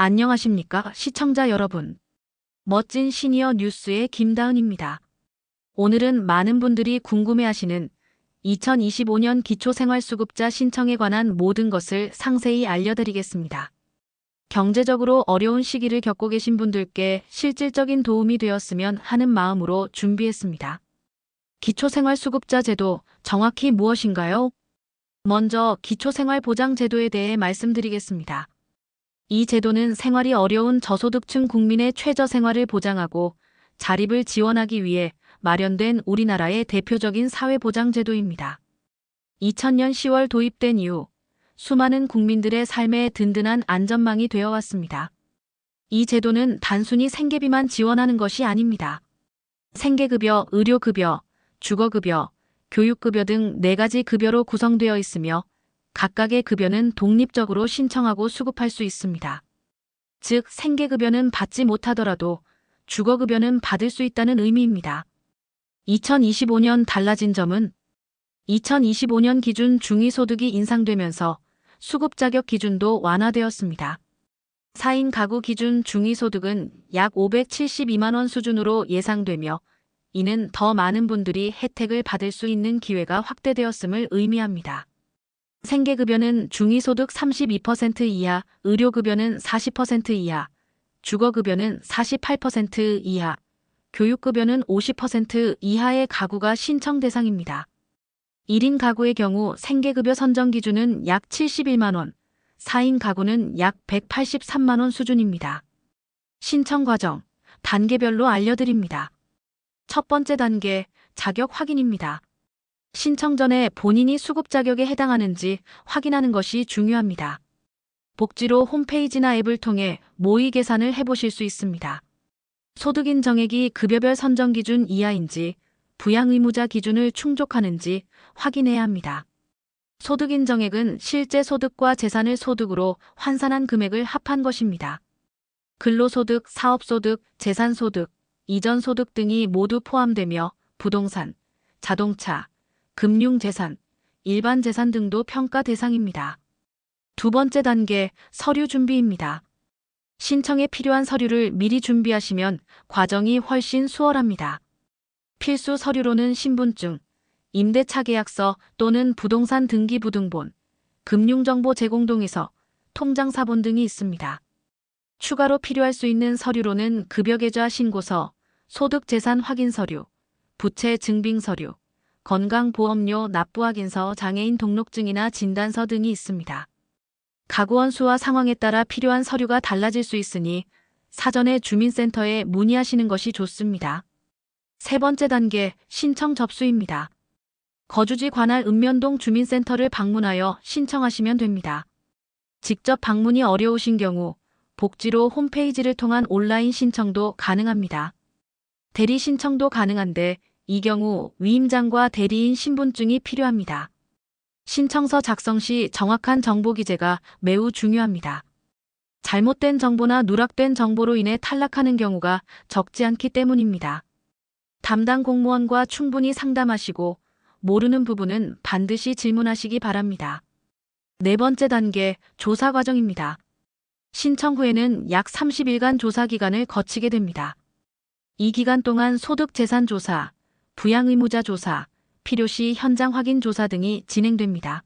안녕하십니까 시청자 여러분. 멋진 시니어 뉴스의 김다은입니다. 오늘은 많은 분들이 궁금해하시는 2025년 기초생활수급자 신청에 관한 모든 것을 상세히 알려드리겠습니다. 경제적으로 어려운 시기를 겪고 계신 분들께 실질적인 도움이 되었으면 하는 마음으로 준비했습니다. 기초생활수급자 제도 정확히 무엇인가요? 먼저 기초생활보장제도에 대해 말씀드리겠습니다. 이 제도는 생활이 어려운 저소득층 국민의 최저 생활을 보장하고 자립을 지원하기 위해 마련된 우리나라의 대표적인 사회보장제도입니다. 2000년 10월 도입된 이후 수많은 국민들의 삶의 든든한 안전망이 되어 왔습니다. 이 제도는 단순히 생계비만 지원하는 것이 아닙니다. 생계급여, 의료급여, 주거급여, 교육급여 등네 가지 급여로 구성되어 있으며 각각의 급여는 독립적으로 신청하고 수급할 수 있습니다. 즉, 생계급여는 받지 못하더라도 주거급여는 받을 수 있다는 의미입니다. 2025년 달라진 점은 2025년 기준 중위소득이 인상되면서 수급 자격 기준도 완화되었습니다. 4인 가구 기준 중위소득은 약 572만원 수준으로 예상되며 이는 더 많은 분들이 혜택을 받을 수 있는 기회가 확대되었음을 의미합니다. 생계급여는 중위소득 32% 이하, 의료급여는 40% 이하, 주거급여는 48% 이하, 교육급여는 50% 이하의 가구가 신청 대상입니다. 1인 가구의 경우 생계급여 선정 기준은 약 71만원, 4인 가구는 약 183만원 수준입니다. 신청 과정, 단계별로 알려드립니다. 첫 번째 단계, 자격 확인입니다. 신청 전에 본인이 수급 자격에 해당하는지 확인하는 것이 중요합니다. 복지로 홈페이지나 앱을 통해 모의 계산을 해보실 수 있습니다. 소득인 정액이 급여별 선정 기준 이하인지 부양 의무자 기준을 충족하는지 확인해야 합니다. 소득인 정액은 실제 소득과 재산을 소득으로 환산한 금액을 합한 것입니다. 근로소득, 사업소득, 재산소득, 이전소득 등이 모두 포함되며 부동산, 자동차, 금융재산, 일반 재산 등도 평가 대상입니다. 두 번째 단계 서류 준비입니다. 신청에 필요한 서류를 미리 준비하시면 과정이 훨씬 수월합니다. 필수 서류로는 신분증, 임대차 계약서 또는 부동산 등기부 등본, 금융정보 제공동의서, 통장 사본 등이 있습니다. 추가로 필요할 수 있는 서류로는 급여계좌 신고서, 소득재산 확인 서류, 부채 증빙 서류, 건강보험료 납부 확인서, 장애인 등록증이나 진단서 등이 있습니다. 가구원 수와 상황에 따라 필요한 서류가 달라질 수 있으니 사전에 주민센터에 문의하시는 것이 좋습니다. 세 번째 단계 신청 접수입니다. 거주지 관할 읍면동 주민센터를 방문하여 신청하시면 됩니다. 직접 방문이 어려우신 경우 복지로 홈페이지를 통한 온라인 신청도 가능합니다. 대리 신청도 가능한데 이 경우 위임장과 대리인 신분증이 필요합니다. 신청서 작성 시 정확한 정보 기재가 매우 중요합니다. 잘못된 정보나 누락된 정보로 인해 탈락하는 경우가 적지 않기 때문입니다. 담당 공무원과 충분히 상담하시고 모르는 부분은 반드시 질문하시기 바랍니다. 네 번째 단계 조사 과정입니다. 신청 후에는 약 30일간 조사 기간을 거치게 됩니다. 이 기간 동안 소득 재산 조사, 부양 의무자 조사, 필요시 현장 확인 조사 등이 진행됩니다.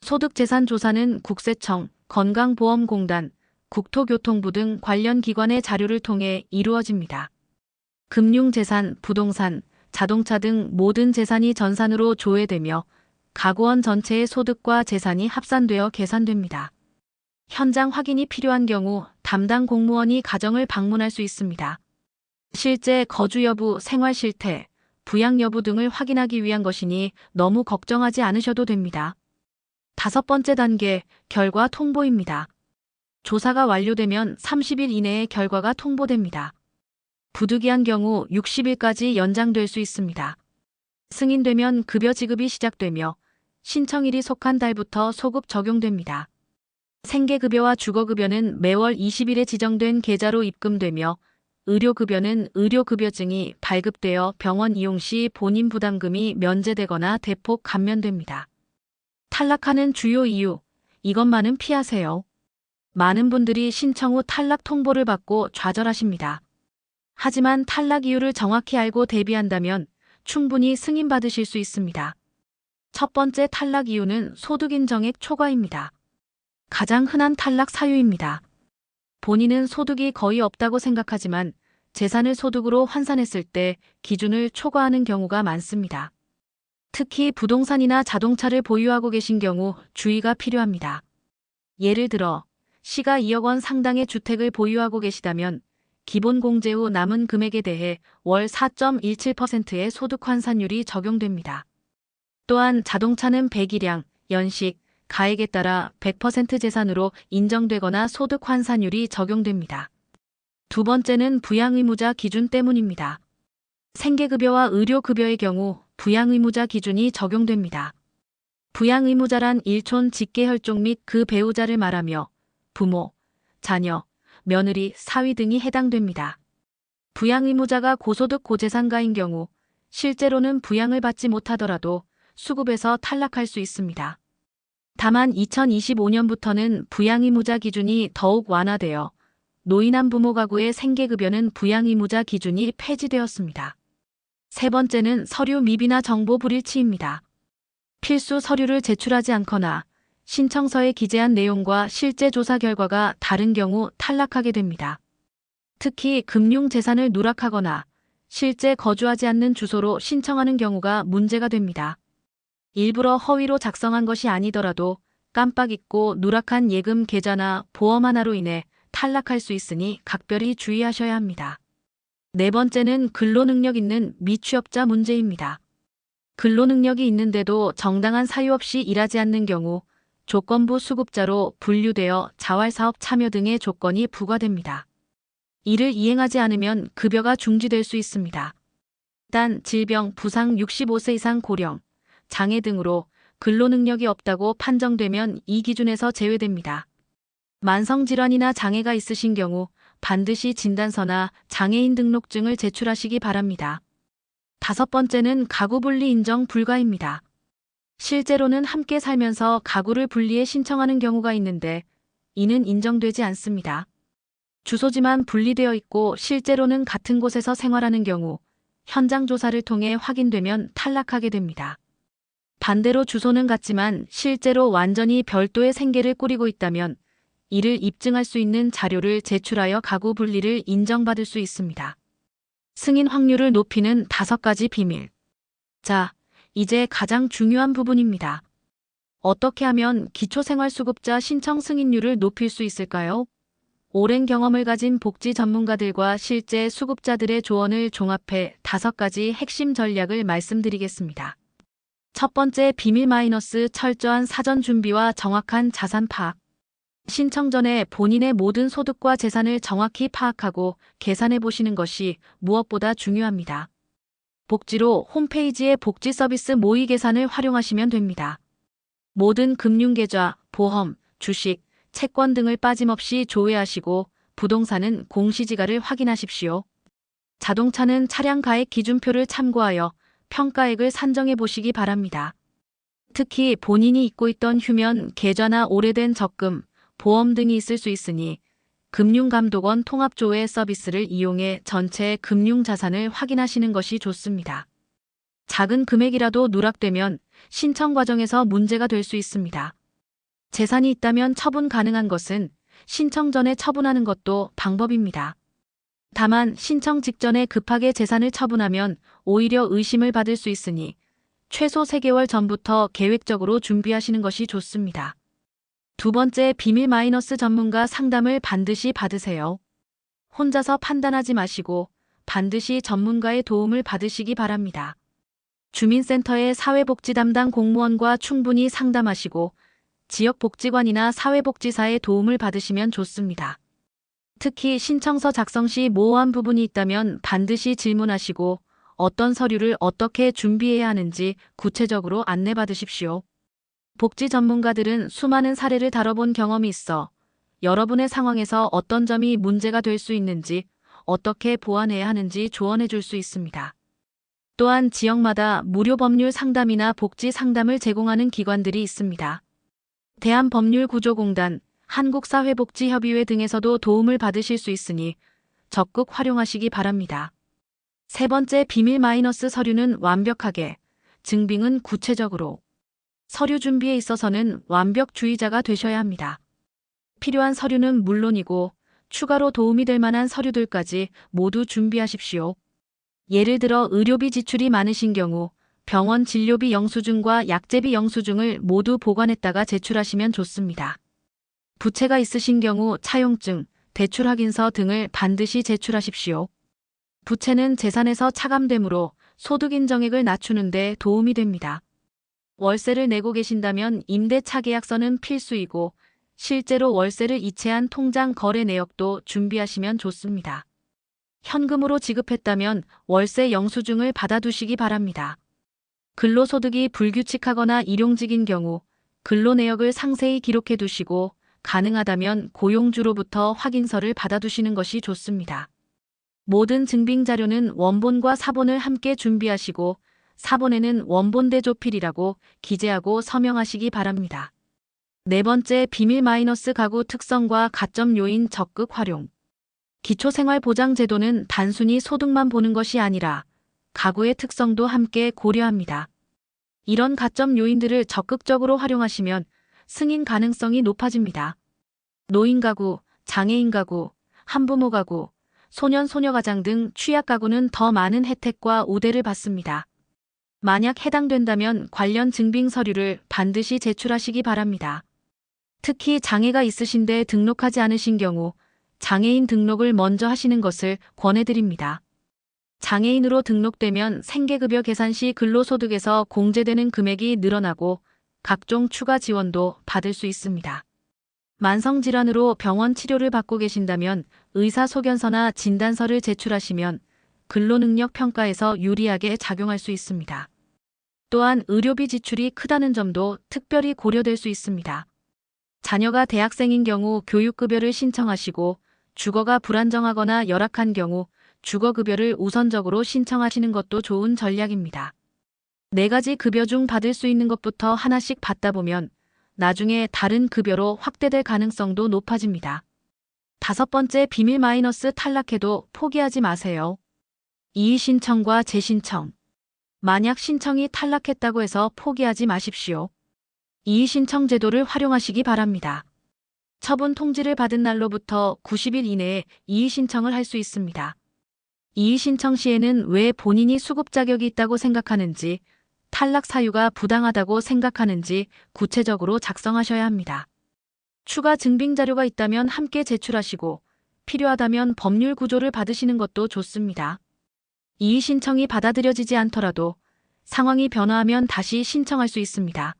소득 재산 조사는 국세청, 건강보험공단, 국토교통부 등 관련 기관의 자료를 통해 이루어집니다. 금융재산, 부동산, 자동차 등 모든 재산이 전산으로 조회되며 가구원 전체의 소득과 재산이 합산되어 계산됩니다. 현장 확인이 필요한 경우 담당 공무원이 가정을 방문할 수 있습니다. 실제 거주 여부, 생활 실태, 부양 여부 등을 확인하기 위한 것이니 너무 걱정하지 않으셔도 됩니다. 다섯 번째 단계, 결과 통보입니다. 조사가 완료되면 30일 이내에 결과가 통보됩니다. 부득이한 경우 60일까지 연장될 수 있습니다. 승인되면 급여 지급이 시작되며 신청일이 속한 달부터 소급 적용됩니다. 생계급여와 주거급여는 매월 20일에 지정된 계좌로 입금되며 의료급여는 의료급여증이 발급되어 병원 이용 시 본인 부담금이 면제되거나 대폭 감면됩니다. 탈락하는 주요 이유, 이것만은 피하세요. 많은 분들이 신청 후 탈락 통보를 받고 좌절하십니다. 하지만 탈락 이유를 정확히 알고 대비한다면 충분히 승인받으실 수 있습니다. 첫 번째 탈락 이유는 소득 인정액 초과입니다. 가장 흔한 탈락 사유입니다. 본인은 소득이 거의 없다고 생각하지만 재산을 소득으로 환산했을 때 기준을 초과하는 경우가 많습니다. 특히 부동산이나 자동차를 보유하고 계신 경우 주의가 필요합니다. 예를 들어 시가 2억 원 상당의 주택을 보유하고 계시다면 기본 공제 후 남은 금액에 대해 월 4.17%의 소득 환산율이 적용됩니다. 또한 자동차는 배기량, 연식, 가액에 따라 100% 재산으로 인정되거나 소득 환산율이 적용됩니다. 두 번째는 부양의무자 기준 때문입니다. 생계급여와 의료급여의 경우 부양의무자 기준이 적용됩니다. 부양의무자란 일촌 직계혈족 및 그 배우자를 말하며 부모, 자녀, 며느리, 사위 등이 해당됩니다. 부양의무자가 고소득 고재산가인 경우 실제로는 부양을 받지 못하더라도 수급에서 탈락할 수 있습니다. 다만 2025년부터는 부양의무자 기준이 더욱 완화되어 노인한 부모 가구의 생계급여는 부양의무자 기준이 폐지되었습니다. 세 번째는 서류 미비나 정보 불일치입니다. 필수 서류를 제출하지 않거나 신청서에 기재한 내용과 실제 조사 결과가 다른 경우 탈락하게 됩니다. 특히 금융재산을 누락하거나 실제 거주하지 않는 주소로 신청하는 경우가 문제가 됩니다. 일부러 허위로 작성한 것이 아니더라도 깜빡 잊고 누락한 예금 계좌나 보험 하나로 인해 탈락할 수 있으니 각별히 주의하셔야 합니다. 네 번째는 근로능력 있는 미취업자 문제입니다. 근로능력이 있는데도 정당한 사유 없이 일하지 않는 경우 조건부 수급자로 분류되어 자활사업 참여 등의 조건이 부과됩니다. 이를 이행하지 않으면 급여가 중지될 수 있습니다. 단 질병, 부상 65세 이상 고령, 장애 등으로 근로능력이 없다고 판정되면 이 기준에서 제외됩니다. 만성질환이나 장애가 있으신 경우 반드시 진단서나 장애인 등록증을 제출하시기 바랍니다. 다섯 번째는 가구 분리 인정 불가입니다. 실제로는 함께 살면서 가구를 분리해 신청하는 경우가 있는데 이는 인정되지 않습니다. 주소지만 분리되어 있고 실제로는 같은 곳에서 생활하는 경우 현장 조사를 통해 확인되면 탈락하게 됩니다. 반대로 주소는 같지만 실제로 완전히 별도의 생계를 꾸리고 있다면 이를 입증할 수 있는 자료를 제출하여 가구 분리를 인정받을 수 있습니다. 승인 확률을 높이는 다섯 가지 비밀. 자, 이제 가장 중요한 부분입니다. 어떻게 하면 기초생활수급자 신청 승인율을 높일 수 있을까요? 오랜 경험을 가진 복지 전문가들과 실제 수급자들의 조언을 종합해 다섯 가지 핵심 전략을 말씀드리겠습니다. 첫 번째 비밀 마이너스 철저한 사전 준비와 정확한 자산 파악. 신청 전에 본인의 모든 소득과 재산을 정확히 파악하고 계산해 보시는 것이 무엇보다 중요합니다. 복지로 홈페이지의 복지 서비스 모의 계산을 활용하시면 됩니다. 모든 금융계좌, 보험, 주식, 채권 등을 빠짐없이 조회하시고 부동산은 공시지가를 확인하십시오. 자동차는 차량 가액 기준표를 참고하여 평가액을 산정해 보시기 바랍니다. 특히 본인이 잊고 있던 휴면, 계좌나 오래된 적금, 보험 등이 있을 수 있으니 금융감독원 통합조회 서비스를 이용해 전체 금융자산을 확인하시는 것이 좋습니다. 작은 금액이라도 누락되면 신청 과정에서 문제가 될 수 있습니다. 재산이 있다면 처분 가능한 것은 신청 전에 처분하는 것도 방법입니다. 다만 신청 직전에 급하게 재산을 처분하면 오히려 의심을 받을 수 있으니 최소 3개월 전부터 계획적으로 준비하시는 것이 좋습니다. 두 번째 비밀 마이너스 전문가 상담을 반드시 받으세요. 혼자서 판단하지 마시고 반드시 전문가의 도움을 받으시기 바랍니다. 주민센터의 사회복지 담당 공무원과 충분히 상담하시고 지역복지관이나 사회복지사의 도움을 받으시면 좋습니다. 특히 신청서 작성 시 모호한 부분이 있다면 반드시 질문하시고 어떤 서류를 어떻게 준비해야 하는지 구체적으로 안내받으십시오. 복지 전문가들은 수많은 사례를 다뤄본 경험이 있어 여러분의 상황에서 어떤 점이 문제가 될 수 있는지 어떻게 보완해야 하는지 조언해 줄 수 있습니다. 또한 지역마다 무료 법률 상담이나 복지 상담을 제공하는 기관들이 있습니다. 대한법률구조공단, 한국사회복지협의회 등에서도 도움을 받으실 수 있으니 적극 활용하시기 바랍니다. 세 번째 비밀 마이너스 서류는 완벽하게, 증빙은 구체적으로. 서류 준비에 있어서는 완벽주의자가 되셔야 합니다. 필요한 서류는 물론이고 추가로 도움이 될 만한 서류들까지 모두 준비하십시오. 예를 들어 의료비 지출이 많으신 경우 병원 진료비 영수증과 약제비 영수증을 모두 보관했다가 제출하시면 좋습니다. 부채가 있으신 경우 차용증, 대출 확인서 등을 반드시 제출하십시오. 부채는 재산에서 차감되므로 소득 인정액을 낮추는 데 도움이 됩니다. 월세를 내고 계신다면 임대차 계약서는 필수이고 실제로 월세를 이체한 통장 거래 내역도 준비하시면 좋습니다. 현금으로 지급했다면 월세 영수증을 받아두시기 바랍니다. 근로소득이 불규칙하거나 일용직인 경우 근로 내역을 상세히 기록해 두시고 가능하다면 고용주로부터 확인서를 받아두시는 것이 좋습니다. 모든 증빙 자료는 원본과 사본을 함께 준비하시고 사본에는 원본 대조필이라고 기재하고 서명하시기 바랍니다. 네 번째 비밀 마이너스 가구 특성과 가점 요인 적극 활용. 기초생활보장제도는 단순히 소득만 보는 것이 아니라 가구의 특성도 함께 고려합니다. 이런 가점 요인들을 적극적으로 활용하시면 승인 가능성이 높아집니다. 노인 가구, 장애인 가구, 한부모 가구, 소년 소녀 가장 등 취약 가구는 더 많은 혜택과 우대를 받습니다. 만약 해당된다면 관련 증빙 서류를 반드시 제출하시기 바랍니다. 특히 장애가 있으신데 등록하지 않으신 경우 장애인 등록을 먼저 하시는 것을 권해드립니다. 장애인으로 등록되면 생계급여 계산 시 근로소득에서 공제되는 금액이 늘어나고 각종 추가 지원도 받을 수 있습니다. 만성질환으로 병원 치료를 받고 계신다면 의사소견서나 진단서를 제출하시면 근로능력 평가에서 유리하게 작용할 수 있습니다. 또한 의료비 지출이 크다는 점도 특별히 고려될 수 있습니다. 자녀가 대학생인 경우 교육급여를 신청하시고 주거가 불안정하거나 열악한 경우 주거급여를 우선적으로 신청하시는 것도 좋은 전략입니다. 네 가지 급여 중 받을 수 있는 것부터 하나씩 받다 보면 나중에 다른 급여로 확대될 가능성도 높아집니다. 다섯 번째 비밀 마이너스 탈락해도 포기하지 마세요. 이의 신청과 재신청. 만약 신청이 탈락했다고 해서 포기하지 마십시오. 이의 신청 제도를 활용하시기 바랍니다. 처분 통지를 받은 날로부터 90일 이내에 이의 신청을 할 수 있습니다. 이의 신청 시에는 왜 본인이 수급 자격이 있다고 생각하는지, 탈락 사유가 부당하다고 생각하는지 구체적으로 작성하셔야 합니다. 추가 증빙 자료가 있다면 함께 제출하시고 필요하다면 법률 구조를 받으시는 것도 좋습니다. 이의 신청이 받아들여지지 않더라도 상황이 변화하면 다시 신청할 수 있습니다.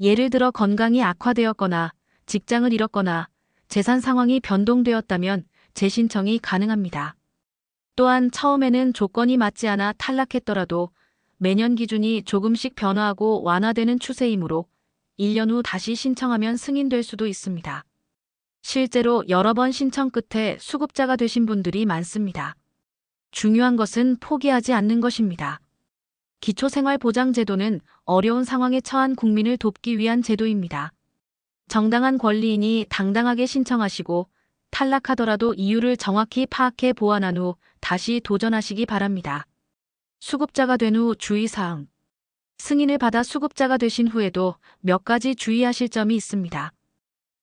예를 들어 건강이 악화되었거나 직장을 잃었거나 재산 상황이 변동되었다면 재신청이 가능합니다. 또한 처음에는 조건이 맞지 않아 탈락했더라도 매년 기준이 조금씩 변화하고 완화되는 추세이므로 1년 후 다시 신청하면 승인될 수도 있습니다. 실제로 여러 번 신청 끝에 수급자가 되신 분들이 많습니다. 중요한 것은 포기하지 않는 것입니다. 기초생활보장제도는 어려운 상황에 처한 국민을 돕기 위한 제도입니다. 정당한 권리인이 당당하게 신청하시고 탈락하더라도 이유를 정확히 파악해 보완한 후 다시 도전하시기 바랍니다. 수급자가 된 후 주의사항. 승인을 받아 수급자가 되신 후에도 몇 가지 주의하실 점이 있습니다.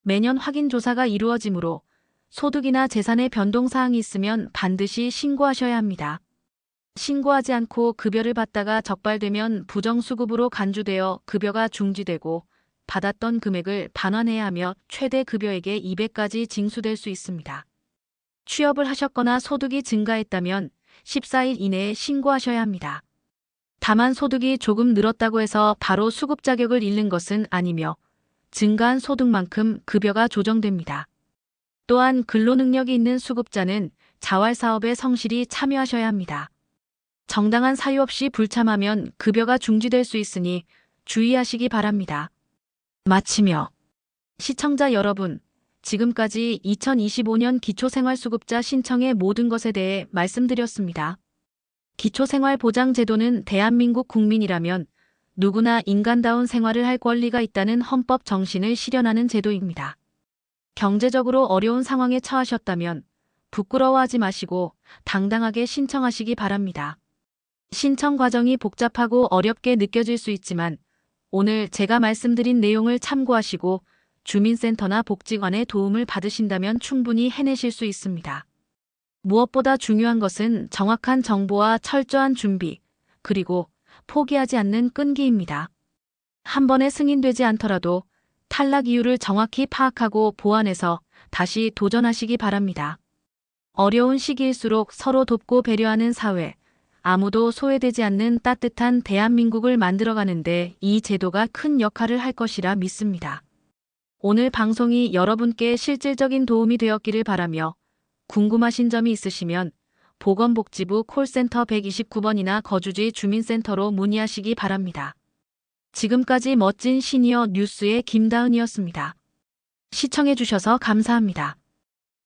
매년 확인 조사가 이루어지므로 소득이나 재산의 변동사항이 있으면 반드시 신고하셔야 합니다. 신고하지 않고 급여를 받다가 적발되면 부정수급으로 간주되어 급여가 중지되고 받았던 금액을 반환해야 하며 최대 급여액의 200까지 징수될 수 있습니다. 취업을 하셨거나 소득이 증가했다면 14일 이내에 신고하셔야 합니다. 다만 소득이 조금 늘었다고 해서 바로 수급 자격을 잃는 것은 아니며 증가한 소득만큼 급여가 조정됩니다. 또한 근로능력이 있는 수급자는 자활사업에 성실히 참여하셔야 합니다. 정당한 사유 없이 불참하면 급여가 중지될 수 있으니 주의하시기 바랍니다. 마치며 시청자 여러분, 지금까지 2025년 기초생활수급자 신청의 모든 것에 대해 말씀드렸습니다. 기초생활보장제도는 대한민국 국민이라면 누구나 인간다운 생활을 할 권리가 있다는 헌법 정신을 실현하는 제도입니다. 경제적으로 어려운 상황에 처하셨다면 부끄러워하지 마시고 당당하게 신청하시기 바랍니다. 신청 과정이 복잡하고 어렵게 느껴질 수 있지만 오늘 제가 말씀드린 내용을 참고하시고 주민센터나 복지관의 도움을 받으신다면 충분히 해내실 수 있습니다. 무엇보다 중요한 것은 정확한 정보와 철저한 준비, 그리고 포기하지 않는 끈기입니다. 한 번에 승인되지 않더라도 탈락 이유를 정확히 파악하고 보완해서 다시 도전하시기 바랍니다. 어려운 시기일수록 서로 돕고 배려하는 사회, 아무도 소외되지 않는 따뜻한 대한민국을 만들어가는데 이 제도가 큰 역할을 할 것이라 믿습니다. 오늘 방송이 여러분께 실질적인 도움이 되었기를 바라며 궁금하신 점이 있으시면 보건복지부 콜센터 129번이나 거주지 주민센터로 문의하시기 바랍니다. 지금까지 멋진 시니어 뉴스의 김다은이었습니다. 시청해주셔서 감사합니다.